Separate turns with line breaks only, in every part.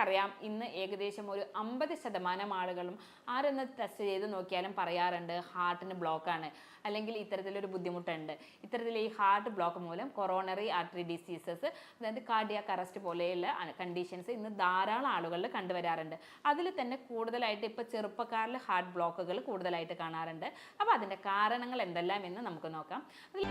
നമുക്കറിയാം ഇന്ന് ഏകദേശം ഒരു അമ്പത് ശതമാനം ആളുകളും ആരൊന്ന് ടെസ്റ്റ് ചെയ്ത് നോക്കിയാലും പറയാറുണ്ട് ഹാർട്ടിന് ബ്ലോക്കാണ് അല്ലെങ്കിൽ ഇത്തരത്തിലൊരു ബുദ്ധിമുട്ടുണ്ട്. ഇത്തരത്തിൽ ഈ ഹാർട്ട് ബ്ലോക്ക് മൂലം കൊറോണറി ആർട്ടറി ഡിസീസസ് അതായത് കാർഡിയാക് അറസ്റ്റ് പോലെയുള്ള കണ്ടീഷൻസ് ഇന്ന് ധാരാളം ആളുകളിൽ കണ്ടുവരാറുണ്ട്. അതിൽ തന്നെ കൂടുതലായിട്ട് ഇപ്പോൾ ചെറുപ്പക്കാരിൽ ഹാർട്ട് ബ്ലോക്കുകൾ കൂടുതലായിട്ട് കാണാറുണ്ട്. അപ്പോൾ അതിന്റെ കാരണങ്ങൾ എന്തെല്ലാം എന്ന് നമുക്ക് നോക്കാം. അതിൽ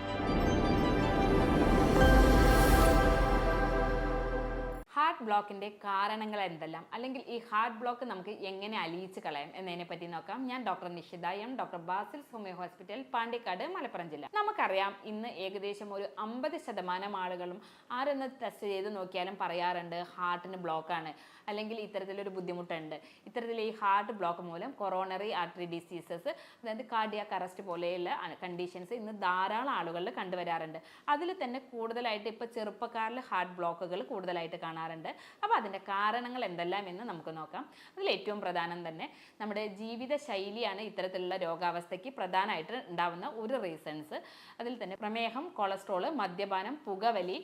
ഹാർട്ട് ബ്ലോക്കിന്റെ കാരണങ്ങൾ എന്തെല്ലാം? അല്ലെങ്കിൽ ഈ ഹാർട്ട് ബ്ലോക്ക് നമുക്ക് എങ്ങനെ അലിയിച്ച് കളയാം എന്നതിനെ പറ്റി നോക്കാം. ഞാൻ doctor Nishitha M doctor Basil homeo hospital Pandikkad Malappuram ജില്ല. നമുക്കറിയാം ഇന്ന് ഏകദേശം ഒരു അമ്പത് ശതമാനം ആളുകളും ആരൊന്ന് ടെസ്റ്റ് ചെയ്ത് നോക്കിയാലും പറയാറുണ്ട് ഹാർട്ടിന് ബ്ലോക്കാണ്. അല്ലെങ്കിൽ ഇത്തരത്തിലൊരു ബുദ്ധിമുട്ടുണ്ട്. ഇത്തരത്തിൽ ഈ ഹാർട്ട് ബ്ലോക്ക് മൂലം കൊറോണറി ആർട്ടറി ഡിസീസസ് അതായത് കാർഡിയാക് അറസ്റ്റ് പോലെയുള്ള കണ്ടീഷൻസ് ഇന്ന് ധാരാളം ആളുകളിൽ കണ്ടുവരാറുണ്ട്. അതിൽ തന്നെ കൂടുതലായിട്ട് ഇപ്പോൾ ചെറുപ്പക്കാരിൽ ഹാർട്ട് ബ്ലോക്കുകൾ കൂടുതലായിട്ട് കാണാറുണ്ട്. അപ്പോൾ അതിന്റെ കാരണങ്ങൾ എന്തെല്ലാം എന്ന് നമുക്ക് നോക്കാം. അതിൽ ഏറ്റവും പ്രധാനം തന്നെ നമ്മുടെ ജീവിത ശൈലിയാണ് ഇത്തരത്തിലുള്ള രോഗാവസ്ഥയ്ക്ക് പ്രധാനമായിട്ട് ഉണ്ടാവുന്ന ഒരു റീസൺസ് അതിൽ തന്നെ പ്രമേഹം കൊളസ്ട്രോൾ മദ്യപാനം പുകവലി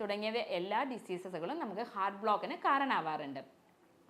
തുടങ്ങിയ എല്ലാ ഡിസീസസുകളും നമുക്ക് ഹാർട്ട് ബ്ലോക്കിന് കാരണമാവാറുണ്ട്.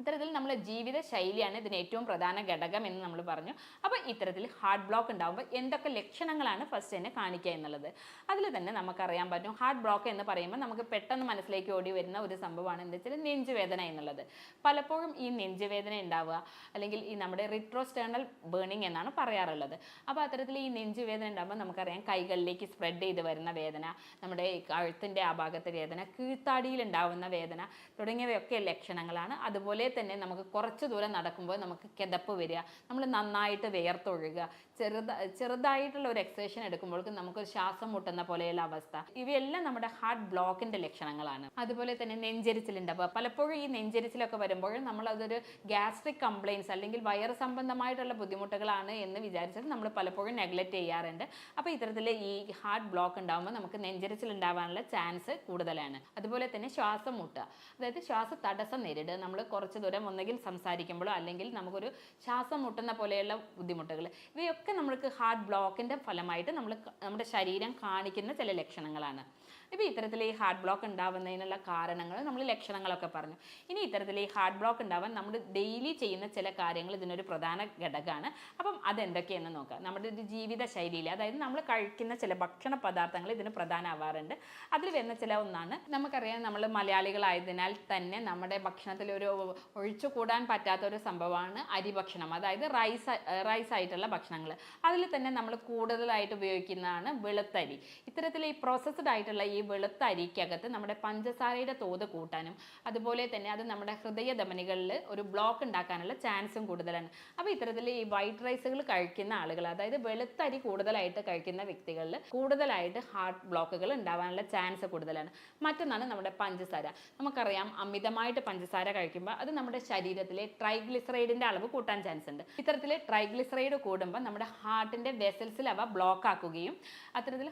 ഇത്തരത്തിൽ നമ്മുടെ ജീവിത ശൈലിയാണ് ഇതിന് ഏറ്റവും പ്രധാന ഘടകം എന്ന് നമ്മൾ പറഞ്ഞു. അപ്പോൾ ഇത്തരത്തിൽ ഹാർട്ട് ബ്ലോക്ക് ഉണ്ടാകുമ്പോൾ എന്തൊക്കെ ലക്ഷണങ്ങളാണ് ഫസ്റ്റ് തന്നെ കാണിക്കുക എന്നുള്ളത്. അതിൽ തന്നെ നമുക്കറിയാൻ പറ്റും ഹാർട്ട് ബ്ലോക്ക് എന്ന് പറയുമ്പോൾ നമുക്ക് പെട്ടെന്ന് മനസ്സിലേക്ക് ഓടി വരുന്ന ഒരു സംഭവമാണ് എന്താ വെച്ചാൽ നെഞ്ചുവേദന എന്നുള്ളത്. പലപ്പോഴും ഈ നെഞ്ചുവേദന ഉണ്ടാവുക അല്ലെങ്കിൽ ഈ നമ്മുടെ റിട്രോസ്റ്റേണൽ ബേണിംഗ് എന്നാണ് പറയാറുള്ളത്. അപ്പോൾ അത്തരത്തിൽ ഈ നെഞ്ചുവേദന ഉണ്ടാകുമ്പോൾ നമുക്കറിയാം കൈകളിലേക്ക് സ്പ്രെഡ് ചെയ്ത് വരുന്ന വേദന നമ്മുടെ കഴുത്തിന്റെ ആ ഭാഗത്തെ വേദന കീഴ്ത്താടിയിൽ ഉണ്ടാവുന്ന വേദന തുടങ്ങിയവയൊക്കെ ലക്ഷണങ്ങളാണ്. അതുപോലെ തന്നെ നമുക്ക് കുറച്ച് ദൂരം നടക്കുമ്പോൾ നമുക്ക് കിതപ്പ് വരിക നമ്മൾ നന്നായിട്ട് വിയർത്തൊഴുകുക. ചെറുത ചെറുതായിട്ടുള്ള ഒരു എക്സസൈഷൻ എടുക്കുമ്പോഴേക്കും നമുക്ക് ശ്വാസം മുട്ടുന്ന പോലെയുള്ള അവസ്ഥ. ഇവയെല്ലാം നമ്മുടെ ഹാർട്ട് ബ്ലോക്കിന്റെ ലക്ഷണങ്ങളാണ്. അതുപോലെ തന്നെ നെഞ്ചരിച്ചിലുണ്ടാവുക പലപ്പോഴും ഈ നെഞ്ചരിച്ചിലൊക്കെ വരുമ്പോൾ നമ്മളതൊരു ഗ്യാസ്ട്രിക് കംപ്ലയിൻസ് അല്ലെങ്കിൽ വയറ് സംബന്ധമായിട്ടുള്ള ബുദ്ധിമുട്ടുകളാണ് എന്ന് വിചാരിച്ചിട്ട് നമ്മൾ പലപ്പോഴും നെഗ്ലക്റ്റ് ചെയ്യാറുണ്ട്. അപ്പോൾ ഇത്തരത്തിൽ ഈ ഹാർട്ട് ബ്ലോക്ക് ഉണ്ടാകുമ്പോൾ നമുക്ക് നെഞ്ചരിച്ചിൽ ഉണ്ടാവാനുള്ള ചാൻസ് കൂടുതലാണ്. അതുപോലെ തന്നെ ശ്വാസം മുട്ടുക. അതായത് ശ്വാസ തടസ്സം നേരിടുക. നമ്മൾ കുറച്ച് ദൂരം ഒന്നുകിൽ സംസാരിക്കുമ്പോഴോ അല്ലെങ്കിൽ നമുക്കൊരു ശ്വാസം മുട്ടുന്ന പോലെയുള്ള ബുദ്ധിമുട്ടുകൾ. ഇവയൊക്കെ നമ്മൾക്ക് ഹാർട്ട് ബ്ലോക്കിന്റെ ഫലമായിട്ട് നമ്മൾ നമ്മുടെ ശരീരം കാണിക്കുന്ന ചില ലക്ഷണങ്ങളാണ്. ഇപ്പോൾ ഇത്തരത്തിൽ ഈ ഹാർട്ട് ബ്ലോക്ക് ഉണ്ടാവുന്നതിനുള്ള കാരണങ്ങൾ നമ്മൾ ലക്ഷണങ്ങളൊക്കെ പറഞ്ഞു. ഇനി ഇത്തരത്തിൽ ഈ ഹാർട്ട് ബ്ലോക്ക് ഉണ്ടാവാൻ നമ്മൾ ഡെയിലി ചെയ്യുന്ന ചില കാര്യങ്ങൾ ഇതിനൊരു പ്രധാന ഘടകമാണ്. അപ്പം അതെന്തൊക്കെയെന്ന് നോക്കാം. നമ്മുടെ ഒരു ജീവിത ശൈലിയിൽ അതായത് നമ്മൾ കഴിക്കുന്ന ചില ഭക്ഷണ പദാർത്ഥങ്ങൾ ഇതിന് പ്രധാനമാവാറുണ്ട് അതിൽ വരുന്ന ചില ഒന്നാണ് നമുക്കറിയാം നമ്മൾ മലയാളികളായതിനാൽ തന്നെ നമ്മുടെ ഭക്ഷണത്തിൽ ഒരു ഒഴിച്ചു കൂടാൻ പറ്റാത്ത ഒരു സംഭവമാണ് അരി ഭക്ഷണം അതായത് റൈസ് റൈസ് ആയിട്ടുള്ള ഭക്ഷണങ്ങൾ അതിൽ തന്നെ നമ്മൾ കൂടുതലായിട്ട് ഉപയോഗിക്കുന്നതാണ് വെളുത്തരി. ഇത്തരത്തിൽ ഈ പ്രോസസ്ഡ് ആയിട്ടുള്ള ഈ വെളുത്ത അരിക്കകത്ത് നമ്മുടെ പഞ്ചസാരയുടെ തോത് കൂട്ടാനും അതുപോലെ തന്നെ അത് നമ്മുടെ ഹൃദയ ധമനികളിൽ ഒരു ബ്ലോക്ക് ഉണ്ടാക്കാനുള്ള ചാൻസും കൂടുതലാണ്. അപ്പോൾ ഇത്തരത്തിൽ ഈ വൈറ്റ് റൈസുകൾ കഴിക്കുന്ന ആളുകൾ അതായത് വെളുത്ത അരി കൂടുതലായിട്ട് കഴിക്കുന്ന വ്യക്തികളിൽ കൂടുതലായിട്ട് ഹാർട്ട് ബ്ലോക്കുകൾ ഉണ്ടാവാനുള്ള ചാൻസ് കൂടുതലാണ്. മറ്റൊന്നാണ് നമ്മുടെ പഞ്ചസാര. നമുക്കറിയാം അമിതമായിട്ട് പഞ്ചസാര കഴിക്കുമ്പോൾ അത് നമ്മുടെ ശരീരത്തിലെ ട്രൈഗ്ലിസറൈഡിന്റെ അളവ് കൂട്ടാൻ ചാൻസ് ഉണ്ട്. ഇത്തരത്തിൽ ട്രൈഗ്ലിസറൈഡ് കൂടുമ്പോൾ നമ്മുടെ ഹാർട്ടിന്റെ വെസൽസിൽ അവ ബ്ലോക്ക് ആക്കുകയും അത്തരത്തിൽ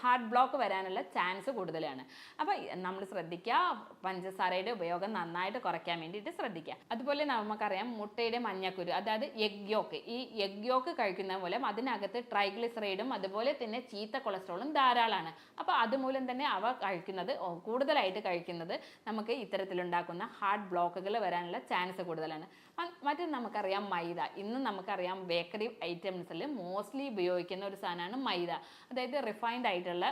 ഹാർട്ട് ബ്ലോക്ക് വരാനുള്ള ചാൻസ് കൂടുതലാണ്. അപ്പോൾ നമ്മൾ ശ്രദ്ധിക്കുക പഞ്ചസാരയുടെ ഉപയോഗം നന്നായിട്ട് കുറയ്ക്കാൻ വേണ്ടിയിട്ട് ശ്രദ്ധിക്കുക. അതുപോലെ നമുക്കറിയാം മുട്ടയുടെ മഞ്ഞക്കുരു അതായത് എഗ് യോക്ക് ഈ എഗ് യോക്ക് കഴിക്കുന്ന മൂലം അതിനകത്ത് ട്രൈഗ്ലിസറൈഡും അതുപോലെ തന്നെ ചീത്ത കൊളസ്ട്രോളും ധാരാളമാണ്. അപ്പോൾ അതുമൂലം തന്നെ അവ കഴിക്കുന്നത് കൂടുതലായിട്ട് കഴിക്കുന്നത് നമുക്ക് ഇത്തരത്തിലുണ്ടാക്കുന്ന ഹാർട്ട് ബ്ലോക്കുകൾ വരാനുള്ള ചാൻസ് കൂടുതലാണ്. മറ്റൊന്ന് നമുക്കറിയാം മൈദ. ഇന്ന് നമുക്കറിയാം ബേക്കറി ഐറ്റംസിൽ മോസ്റ്റ്ലി ഉപയോഗിക്കുന്ന ഒരു സാധനമാണ് മൈദ. അതായത് റിഫൈൻഡ് ആയിട്ടുള്ള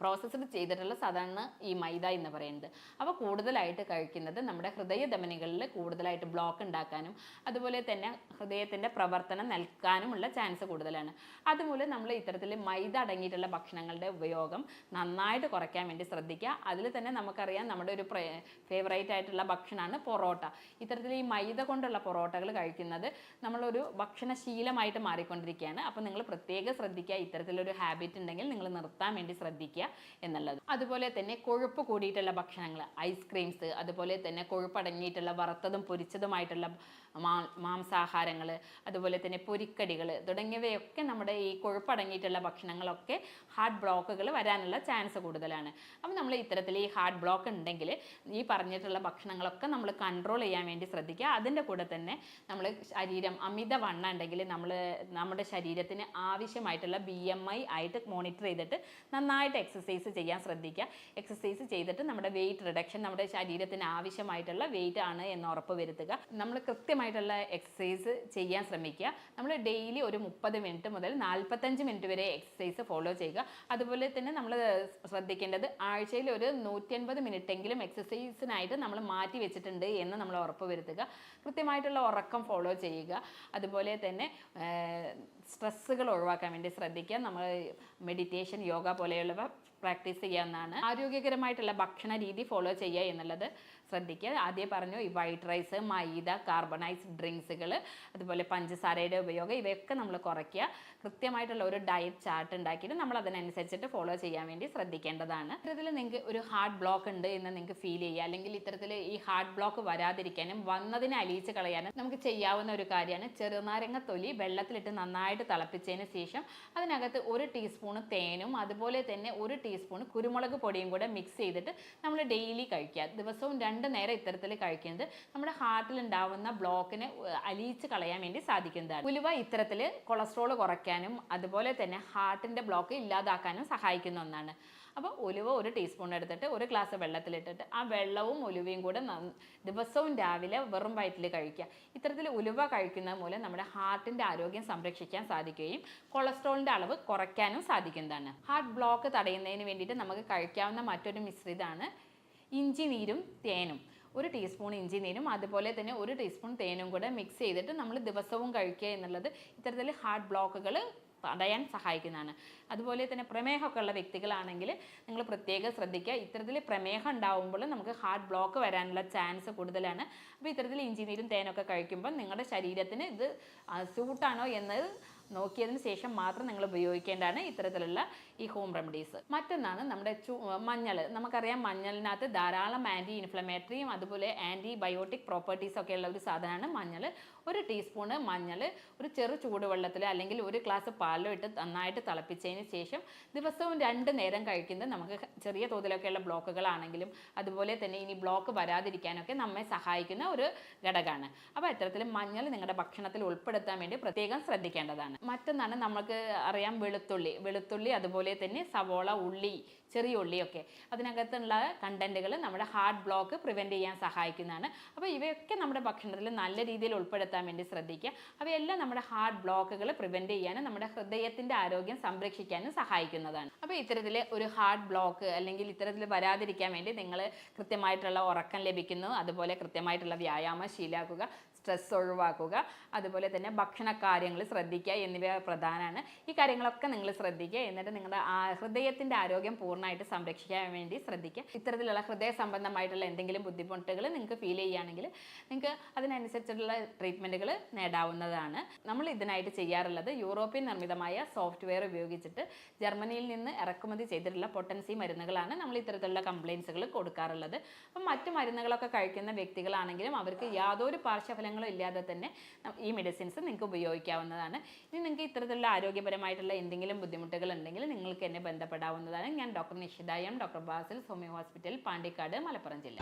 പ്രോസസ്ഡ് ചെയ്തിട്ടുള്ള സാധാരണ ഈ മൈദ എന്ന് പറയുന്നത്. അപ്പോൾ കൂടുതലായിട്ട് കഴിക്കുന്നത് നമ്മുടെ ഹൃദയ ധമനികളിൽ കൂടുതലായിട്ട് ബ്ലോക്ക് ഉണ്ടാക്കാനും അതുപോലെ തന്നെ ഹൃദയത്തിന്റെ പ്രവർത്തനം നൽകാനുമുള്ള ചാൻസ് കൂടുതലാണ്. അതുമൂലം നമ്മൾ ഇത്തരത്തിൽ മൈദ അടങ്ങിയിട്ടുള്ള ഭക്ഷണങ്ങളുടെ ഉപയോഗം നന്നായിട്ട് കുറയ്ക്കാൻ വേണ്ടി ശ്രദ്ധിക്കുക. അതിൽ തന്നെ നമുക്കറിയാം നമ്മുടെ ഒരു ഫേവറേറ്റ് ആയിട്ടുള്ള ഭക്ഷണമാണ് പൊറോട്ട. ഇത്തരത്തിൽ ഈ മൈദ കൊണ്ടുള്ള പൊറോട്ടകൾ കഴിക്കുന്നത് നമ്മളൊരു ഭക്ഷണശീലമായിട്ട് മാറിക്കൊണ്ടിരിക്കുകയാണ്. അപ്പോൾ നിങ്ങൾ പ്രത്യേകം ശ്രദ്ധിക്കുക. ഇത്തരത്തിലൊരു ഹാബിറ്റ് ഉണ്ടെങ്കിൽ നിങ്ങൾ നിർത്താൻ വേണ്ടി ശ്രദ്ധിക്കുക. എന്നുള്ളത്. അതുപോലെ തന്നെ കൊഴുപ്പ് കൂടിയിട്ടുള്ള ഭക്ഷണങ്ങൾ ഐസ്ക്രീംസ് അതുപോലെ തന്നെ കൊഴുപ്പടങ്ങിയിട്ടുള്ള വറുത്തതും പൊരിച്ചതുമായിട്ടുള്ള മാംസാഹാരങ്ങൾ അതുപോലെ തന്നെ പൊരിക്കടികൾ തുടങ്ങിയവയൊക്കെ നമ്മുടെ ഈ കൊഴുപ്പടങ്ങിയിട്ടുള്ള ഭക്ഷണങ്ങളൊക്കെ ഹാർട്ട് ബ്ലോക്കുകൾ വരാനുള്ള ചാൻസ് കൂടുതലാണ്. അപ്പോൾ നമ്മൾ ഇത്തരത്തിൽ ഈ ഹാർട്ട് ബ്ലോക്ക് ഉണ്ടെങ്കിൽ ഈ പറഞ്ഞിട്ടുള്ള ഭക്ഷണങ്ങളൊക്കെ നമ്മൾ കൺട്രോൾ ചെയ്യാൻ വേണ്ടി ശ്രദ്ധിക്കുക. അതിന്റെ കൂടെ തന്നെ നമ്മൾ ശരീരം അമിത വണ്ണം ഉണ്ടെങ്കിൽ നമ്മൾ നമ്മുടെ ശരീരത്തിന് ആവശ്യമായിട്ടുള്ള ബി എം ഐ ആയിട്ട് മോണിറ്റർ ചെയ്തിട്ട് നന്നായിട്ട് എക്സസൈസ് ചെയ്യാൻ ശ്രദ്ധിക്കുക. എക്സസൈസ് ചെയ്തിട്ട് നമ്മുടെ വെയിറ്റ് റിഡക്ഷൻ നമ്മുടെ ശരീരത്തിന് ആവശ്യമായിട്ടുള്ള വെയിറ്റ് ആണ് എന്ന് ഉറപ്പ് വരുത്തുക. നമ്മൾ കൃത്യമായിട്ടുള്ള എക്സസൈസ് ചെയ്യാൻ ശ്രമിക്കുക. നമ്മൾ ഡെയിലി ഒരു മുപ്പത് മിനിറ്റ് മുതൽ നാൽപ്പത്തഞ്ച് മിനിറ്റ് വരെ എക്സസൈസ് ഫോളോ ചെയ്യുക. അതുപോലെ തന്നെ നമ്മൾ ശ്രദ്ധിക്കേണ്ടത് ആഴ്ചയിൽ ഒരു നൂറ്റി അൻപത് മിനിറ്റ് എങ്കിലും എക്സസൈസിനായിട്ട് നമ്മൾ മാറ്റി വെച്ചിട്ടുണ്ട് എന്ന് നമ്മൾ ഉറപ്പ് വരുത്തുക. കൃത്യമായിട്ടുള്ള ഉറക്കം ഫോളോ ചെയ്യുക. അതുപോലെ തന്നെ സ്ട്രെസ്സുകൾ ഒഴിവാക്കാൻ വേണ്ടി ശ്രദ്ധിക്കുക. നമ്മൾ മെഡിറ്റേഷൻ യോഗ പോലെയുള്ളവ പ്രാക്ടീസ് ചെയ്യാവുന്നതാണ് ആരോഗ്യകരമായിട്ടുള്ള ഭക്ഷണ രീതി ഫോളോ ചെയ്യുക എന്നുള്ളത് ശ്രദ്ധിക്കുക. ആദ്യം പറഞ്ഞു ഈ വൈറ്റ് റൈസ് മൈദ കാർബണൈസ്ഡ് ഡ്രിങ്ക്സുകൾ അതുപോലെ പഞ്ചസാരയുടെ ഉപയോഗം ഇവയൊക്കെ നമ്മൾ കുറയ്ക്കുക. കൃത്യമായിട്ടുള്ള ഒരു ഡയറ്റ് ചാർട്ട് ഉണ്ടാക്കിയിട്ട് നമ്മൾ അതിനനുസരിച്ചിട്ട് ഫോളോ ചെയ്യാൻ വേണ്ടി ശ്രദ്ധിക്കേണ്ടതാണ്. ഇത്തരത്തിൽ നിങ്ങൾക്ക് ഒരു ഹാർട്ട് ബ്ലോക്ക് ഉണ്ട് എന്ന് നിങ്ങൾക്ക് ഫീൽ ചെയ്യുക. അല്ലെങ്കിൽ ഇത്തരത്തിൽ ഈ ഹാർട്ട് ബ്ലോക്ക് വരാതിരിക്കാനും വന്നതിനെ അലിയിച്ച് കളയാനും നമുക്ക് ചെയ്യാവുന്ന ഒരു കാര്യമാണ് ചെറുനാരങ്ങ തൊലി വെള്ളത്തിലിട്ട് നന്നായിട്ട് തിളപ്പിച്ചതിന് ശേഷം അതിനകത്ത് ഒരു ടീസ്പൂൺ തേനും അതുപോലെ തന്നെ ഒരു ടീസ്പൂൺ കുരുമുളക് പൊടിയും കൂടെ മിക്സ് ചെയ്തിട്ട് നമ്മൾ ഡെയിലി കഴിക്കുക. ദിവസവും നേരം ഇത്തരത്തിൽ കഴിക്കുന്നത് നമ്മുടെ ഹാർട്ടിൽ ഉണ്ടാവുന്ന ബ്ലോക്കിനെ അലിയിച്ച് കളയാൻ വേണ്ടി സാധിക്കുന്നതാണ്. ഉലുവ ഇത്തരത്തിൽ കൊളസ്ട്രോൾ കുറയ്ക്കാനും അതുപോലെ തന്നെ ഹാർട്ടിന്റെ ബ്ലോക്ക് ഇല്ലാതാക്കാനും സഹായിക്കുന്ന ഒന്നാണ്. അപ്പോൾ ഉലുവ ഒരു ടീസ്പൂൺ എടുത്തിട്ട് ഒരു ഗ്ലാസ് വെള്ളത്തിലിട്ടിട്ട് ആ വെള്ളവും ഉലുവയും കൂടെ ദിവസവും രാവിലെ വെറും വയറ്റിൽ കഴിക്കുക. ഇത്തരത്തിൽ ഉലുവ കഴിക്കുന്നത് മൂലം നമ്മുടെ ഹാർട്ടിന്റെ ആരോഗ്യം സംരക്ഷിക്കാൻ സാധിക്കുകയും കൊളസ്ട്രോളിന്റെ അളവ് കുറയ്ക്കാനും സാധിക്കുന്നതാണ്. ഹാർട്ട് ബ്ലോക്ക് തടയുന്നതിന് വേണ്ടിയിട്ട് നമുക്ക് കഴിക്കാവുന്ന മറ്റൊരു മിശ്രിതമാണ് ഇഞ്ചി നീരും തേനും. ഒരു ടീസ്പൂൺ ഇഞ്ചി നീരും അതുപോലെ തന്നെ ഒരു ടീസ്പൂൺ തേനും കൂടെ മിക്സ് ചെയ്തിട്ട് നമ്മൾ ദിവസവും കഴിക്കുക എന്നുള്ളത് ഇത്തരത്തിൽ ഹാർട്ട് ബ്ലോക്കുകൾ തടയാൻ സഹായിക്കുന്നതാണ്. അതുപോലെ തന്നെ പ്രമേഹമൊക്കെ ഉള്ള വ്യക്തികളാണെങ്കിൽ നിങ്ങൾ പ്രത്യേകം ശ്രദ്ധിക്കുക. ഇത്തരത്തിൽ പ്രമേഹം ഉണ്ടാവുമ്പോൾ നമുക്ക് ഹാർട്ട് ബ്ലോക്ക് വരാനുള്ള ചാൻസ് കൂടുതലാണ്. അപ്പോൾ ഇത്തരത്തിൽ ഇഞ്ചി നീരും തേനൊക്കെ കഴിക്കുമ്പോൾ നിങ്ങളുടെ ശരീരത്തിന് ഇത് സൂട്ടാണോ എന്നത് നോക്കിയതിന് ശേഷം മാത്രം നിങ്ങൾ ഉപയോഗിക്കേണ്ടതാണ് ഇത്തരത്തിലുള്ള ഈ ഹോം റെമഡീസ് മറ്റൊന്നാണ് നമ്മുടെ മഞ്ഞൾ. നമുക്കറിയാം മഞ്ഞളിനകത്ത് ധാരാളം ആന്റി ഇൻഫ്ലമേറ്ററിയും അതുപോലെ ആന്റി ബയോട്ടിക് പ്രോപ്പർട്ടീസ് ഒക്കെ ഉള്ള ഒരു സാധനമാണ് മഞ്ഞൾ. ഒരു ടീസ്പൂണ് മഞ്ഞൾ ഒരു ചെറു ചൂടുവെള്ളത്തിൽ അല്ലെങ്കിൽ ഒരു ഗ്ലാസ് പാലോ ഇട്ട് നന്നായിട്ട് തിളപ്പിച്ചതിന് ശേഷം ദിവസവും രണ്ട് നേരം കഴിക്കുന്നത് നമുക്ക് ചെറിയ തോതിലൊക്കെയുള്ള ബ്ലോക്കുകളാണെങ്കിലും അതുപോലെ തന്നെ ഇനി ബ്ലോക്ക് വരാതിരിക്കാനൊക്കെ നമ്മെ സഹായിക്കുന്ന ഒരു ഘടകമാണ്. അപ്പോൾ ഇത്തരത്തിൽ മഞ്ഞൾ നിങ്ങളുടെ ഭക്ഷണത്തിൽ ഉൾപ്പെടുത്താൻ വേണ്ടി പ്രത്യേകം ശ്രദ്ധിക്കേണ്ടതാണ്. മറ്റൊന്നാണ് നമുക്ക് അറിയാം വെളുത്തുള്ളി. വെളുത്തുള്ളി അതുപോലെ തന്നെ സവോള ഉള്ളി ചെറിയ ഉള്ളിയൊക്കെ. അതിനകത്തുള്ള കണ്ടന്റുകൾ നമ്മുടെ ഹാർട്ട് ബ്ലോക്ക് പ്രിവെന്റ് ചെയ്യാൻ സഹായിക്കുന്നതാണ്. അപ്പോൾ ഇവയൊക്കെ നമ്മുടെ ഭക്ഷണത്തിൽ നല്ല രീതിയിൽ ഉൾപ്പെടുത്താൻ വേണ്ടി ശ്രദ്ധിക്കുക. അവയെല്ലാം നമ്മുടെ ഹാർട്ട് ബ്ലോക്കുകൾ പ്രിവെന്റ് ചെയ്യാനും നമ്മുടെ ഹൃദയത്തിന്റെ ആരോഗ്യം സംരക്ഷിക്കാനും സഹായിക്കുന്നതാണ്. അപ്പോൾ ഇത്തരത്തിൽ ഒരു ഹാർട്ട് ബ്ലോക്ക് അല്ലെങ്കിൽ ഇത്തരത്തിൽ വരാതിരിക്കാൻ വേണ്ടി നിങ്ങൾ കൃത്യമായിട്ടുള്ള ഉറക്കം ലഭിക്കുന്നു. അതുപോലെ കൃത്യമായിട്ടുള്ള വ്യായാമം ശീലാക്കുക സ്ട്രെസ് ഒഴിവാക്കുക. അതുപോലെ തന്നെ ഭക്ഷണ കാര്യങ്ങൾ ശ്രദ്ധിക്കുക. എന്നിവ പ്രധാനമാണ് ഈ കാര്യങ്ങളൊക്കെ നിങ്ങൾ ശ്രദ്ധിക്കുക. എന്നിട്ട് നിങ്ങളുടെ ഹൃദയത്തിന്റെ ആരോഗ്യം പൂർണമായിട്ട് സംരക്ഷിക്കാൻ വേണ്ടി ശ്രദ്ധിക്കുക. ഇത്തരത്തിലുള്ള ഹൃദയ സംബന്ധമായിട്ടുള്ള എന്തെങ്കിലും ബുദ്ധിമുട്ടുകൾ നിങ്ങൾക്ക് ഫീൽ ചെയ്യുകയാണെങ്കിൽ നിങ്ങൾക്ക് അതിനനുസരിച്ചിട്ടുള്ള ട്രീറ്റ്മെന്റുകൾ നേടാവുന്നതാണ്. നമ്മൾ ഇതിനായിട്ട് ചെയ്യാറുള്ളത് യൂറോപ്യൻ നിർമ്മിതമായ സോഫ്റ്റ്വെയർ ഉപയോഗിച്ചിട്ട് ജർമ്മനിയിൽ നിന്ന് ഇറക്കുമതി ചെയ്തിട്ടുള്ള പൊട്ടൻസി മരുന്നുകളാണ് നമ്മൾ ഇത്തരത്തിലുള്ള കംപ്ലയിൻസുകൾ കൊടുക്കാറുള്ളത്. അപ്പം മറ്റു മരുന്നുകളൊക്കെ കഴിക്കുന്ന വ്യക്തികളാണെങ്കിലും അവർക്ക് യാതൊരു പാർശ്വഫലങ്ങളും ഇല്ലാതെ തന്നെ ഈ മെഡിസിൻസ് നിങ്ങൾക്ക് ഉപയോഗിക്കാവുന്നതാണ്. ഇനി നിങ്ങൾക്ക് ഇത്തരത്തിലുള്ള ആരോഗ്യപരമായിട്ടുള്ള എന്തെങ്കിലും ബുദ്ധിമുട്ടുകൾ ഉണ്ടെങ്കിൽ നിങ്ങൾക്ക് എന്നെ ബന്ധപ്പെടാവുന്നതാണ്. ഞാൻ doctor Nishitha M doctor Basil homeo hospital Pandikkad Malappuram ജില്ല.